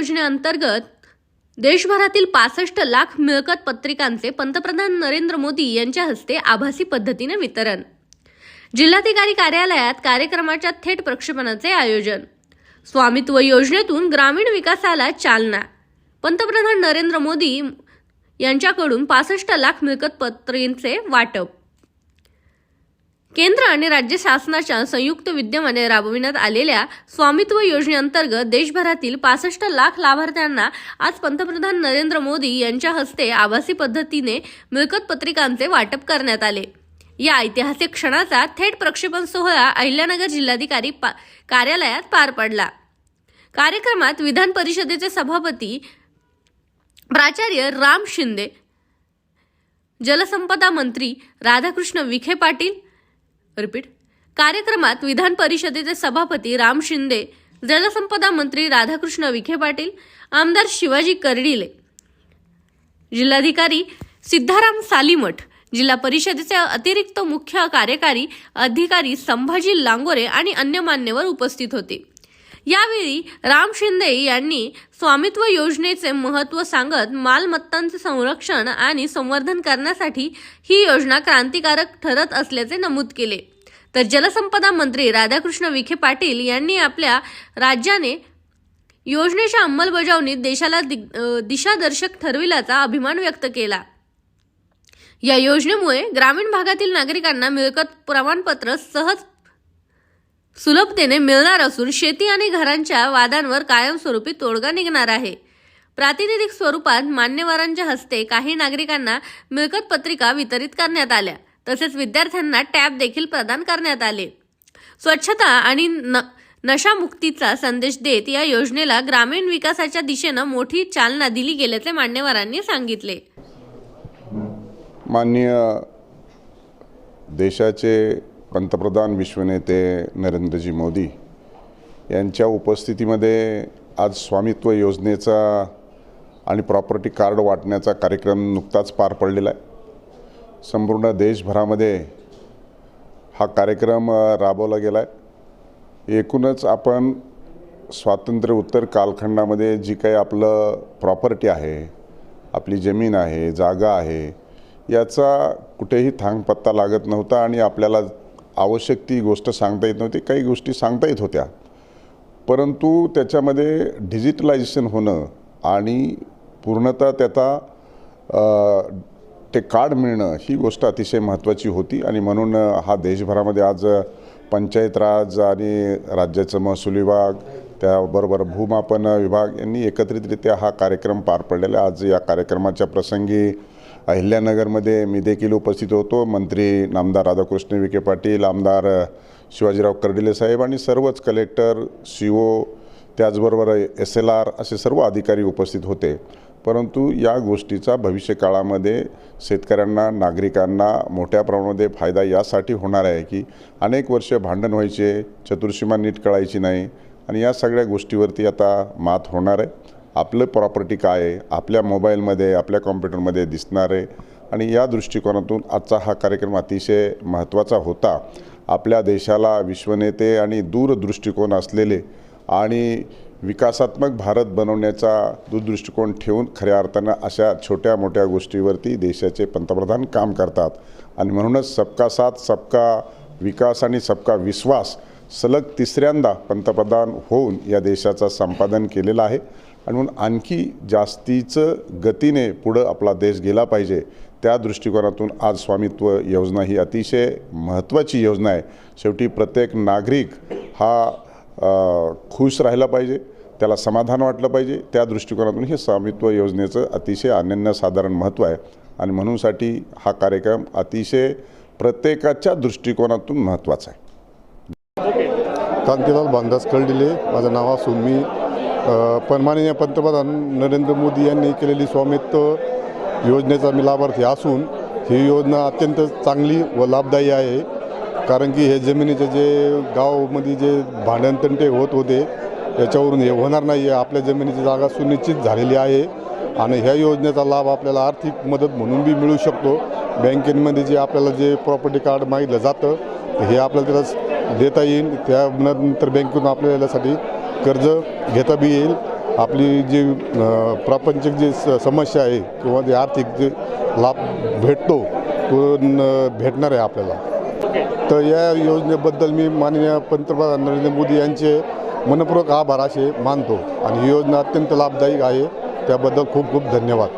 योजनेअंतर्गत देशभरातील पासष्ट लाख मिळकत पत्रिकांचे पंतप्रधान नरेंद्र मोदी यांच्या हस्ते आभासी पद्धतीने वितरण. जिल्हाधिकारी कार्यालयात कार्यक्रमाच्या थेट प्रक्षेपणाचे आयोजन. स्वामित्व योजनेतून ग्रामीण विकासाला चालना. पंतप्रधान नरेंद्र मोदी यांच्याकडून पासष्ट लाख मिळकत पत्रींचे वाटप. केंद्र आणि राज्य शासनाच्या संयुक्त विद्यमाने राबविण्यात आलेल्या स्वामित्व योजनेअंतर्गत देशभरातील पासष्ट लाख लाभार्थ्यांना आज पंतप्रधान नरेंद्र मोदी यांच्या हस्ते आभासी पद्धतीने मिळकत पत्रिकांचे वाटप करण्यात आले. या ऐतिहासिक क्षणाचा थेट प्रक्षेपण सोहळा अहिल्यानगर जिल्हाधिकारी पा- कार्यालयात पार पडला. कार्यक्रमात विधान परिषदेचे सभापती प्राचार्य राम शिंदे जलसंपदा मंत्री राधाकृष्ण विखे पाटील रिपीट. कार्यक्रमात विधान परिषदेचे सभापती राम शिंदे जलसंपदा मंत्री राधाकृष्ण विखे पाटील आमदार शिवाजी कर्डिले. जिल्हाधिकारी सिद्धाराम सालीमठ जिल्हा परिषदेचे अतिरिक्त मुख्य कार्यकारी अधिकारी संभाजी लांगोरे आणि अन्य मान्यवर उपस्थित होते. यावेळी राम शिंदे यांनी स्वामित्व योजनेचे महत्त्व सांगत मालमत्तांचे संरक्षण आणि संवर्धन करण्यासाठी ही योजना क्रांतिकारक ठरत असल्याचे नमूद केले. तर जलसंपदा मंत्री राधाकृष्ण विखे पाटील यांनी आपल्या राज्याने योजनेच्या अंमलबजावणीत देशाला दिशादर्शक ठरविल्याचा अभिमान व्यक्त केला. या योजनेमुळे ग्रामीण भागातील नागरिकांना मिळकत प्रमाणपत्र सहज सुलभतेने मिळणार असून शेती आणि घरांच्या वादांवर कायमस्वरूपी तोडगा निघणार आहे. प्रातिनिधिक स्वरूपात मान्यवरांच्या हस्ते काही नागरिकांना मिळकत पत्रिका वितरित करण्यात आल्या. तसेच विद्यार्थ्यांना टॅब देखील प्रदान करण्यात आले. स्वच्छता आणि न नशामुक्तीचा संदेश देत या योजनेला ग्रामीण विकासाच्या दिशेनं मोठी चालना दिली गेल्याचे मान्यवरांनी सांगितले. माननीय देशाचे पंतप्रधान विश्वनेते नरेंद्रजी मोदी यांच्या उपस्थितीमध्ये आज स्वामित्व योजनेचा आणि प्रॉपर्टी कार्ड वाटण्याचा कार्यक्रम नुकताच पार पडलेला आहे. संपूर्ण देशभरामध्ये हा कार्यक्रम राबवला गेला आहे एकूणच आपण स्वातंत्र्य उत्तर कालखंडामध्ये जी काही आपलं प्रॉपर्टी आहे आपली जमीन आहे जागा आहे याचा कुठेही थांगपत्ता लागत नव्हता आणि आपल्याला आवश्यक ती गोष्ट सांगता येत नव्हती. काही गोष्टी सांगता येत होत्या. परंतु त्याच्यामध्ये डिजिटलायझेशन होणं आणि पूर्णतः त्याचा ते कार्ड मिळणं ही गोष्ट अतिशय महत्त्वाची होती. आणि म्हणून हा देशभरामध्ये आज पंचायत राज आणि राज्याचं महसूल विभाग त्याबरोबर भूमापन विभाग यांनी एकत्रितरित्या हा कार्यक्रम पार पडलेला आहे. आज या कार्यक्रमाच्या प्रसंगी अहिल्यानगरमध्ये मी देखील उपस्थित होतो. मंत्री नामदार राधाकृष्ण विखे पाटील आमदार शिवाजीराव कर्डिले साहेब आणि सर्वच कलेक्टर सी ओ त्याचबरोबर एस एल आर असे सर्व अधिकारी उपस्थित होते. परंतु या गोष्टीचा भविष्यकाळामध्ये शेतकऱ्यांना नागरिकांना मोठ्या प्रमाणामध्ये फायदा यासाठी होणार आहे की अनेक वर्ष भांडण व्हायचे चतुर्सीमा नीट कळायची नाही आणि या सगळ्या गोष्टीवरती आता मात होणार आहे. आपलं प्रॉपर्टी काय आहे आपल्या मोबाईलमध्ये आपल्या कॉम्प्युटरमध्ये दिसणारे आणि या दृष्टिकोनातून आजचा हा कार्यक्रम अतिशय महत्त्वाचा होता. आपल्या देशाला विश्वनेते आणि दूरदृष्टिकोन असलेले आणि विकासात्मक भारत बनवण्याचा दूरदृष्टिकोन ठेवून खऱ्या अर्थानं अशा छोट्या मोठ्या गोष्टीवरती देशाचे पंतप्रधान काम करतात. आणि म्हणूनच सबका साथ सबका विकास आणि सबका विश्वास सलग तिसऱ्यांदा पंतप्रधान होऊन या देशाचा संपादन केलेला आहे. आणि म्हणून आणखी जास्तीचं गतीने पुढं आपला देश गेला पाहिजे त्या दृष्टिकोनातून आज स्वामित्व योजना ही अतिशय महत्त्वाची योजना आहे. शेवटी प्रत्येक नागरिक हा खुश राहिला पाहिजे त्याला समाधान वाटलं पाहिजे त्या दृष्टिकोनातून हे स्वामित्व योजनेचं अतिशय अनन्यसाधारण महत्त्व आहे. आणि म्हणूनसाठी हा कार्यक्रम अतिशय प्रत्येकाच्या दृष्टिकोनातून महत्त्वाचा आहे. कांतीलाल बांधास कळडिले माझं नाव असून मी पण माननीय पंतप्रधान नरेंद्र मोदी यांनी केलेली स्वामित्व योजनेचा मी लाभार्थी असून ही योजना अत्यंत चांगली व लाभदायी आहे. कारण की हे जमिनीचे जे गावामध्ये जे भांडणतंटे होत होते याच्यावरून हे होणार नाही आहे आपल्या जमिनीची जागा सुनिश्चित झालेली आहे. आणि ह्या योजनेचा लाभ आपल्याला आर्थिक मदत म्हणून बी मिळू शकतो. बँकेमध्ये जे आपल्याला जे प्रॉपर्टी कार्ड मागितलं जातं हे आपल्याला त्याला देता येईल. त्यानंतर बँकेतून आपल्याला यासाठी कर्ज घेता बी येईल. आपली जी प्रापंचिक जी स समस्या आहे किंवा जे आर्थिक जे लाभ भेटतो तो न भेटणार आहे आपल्याला. तर या योजनेबद्दल मी माननीय पंतप्रधान नरेंद्र मोदी यांचे मनपूर्वक आभार असे मानतो. आणि ही योजना अत्यंत लाभदायक आहे. त्याबद्दल खूप खूप धन्यवाद.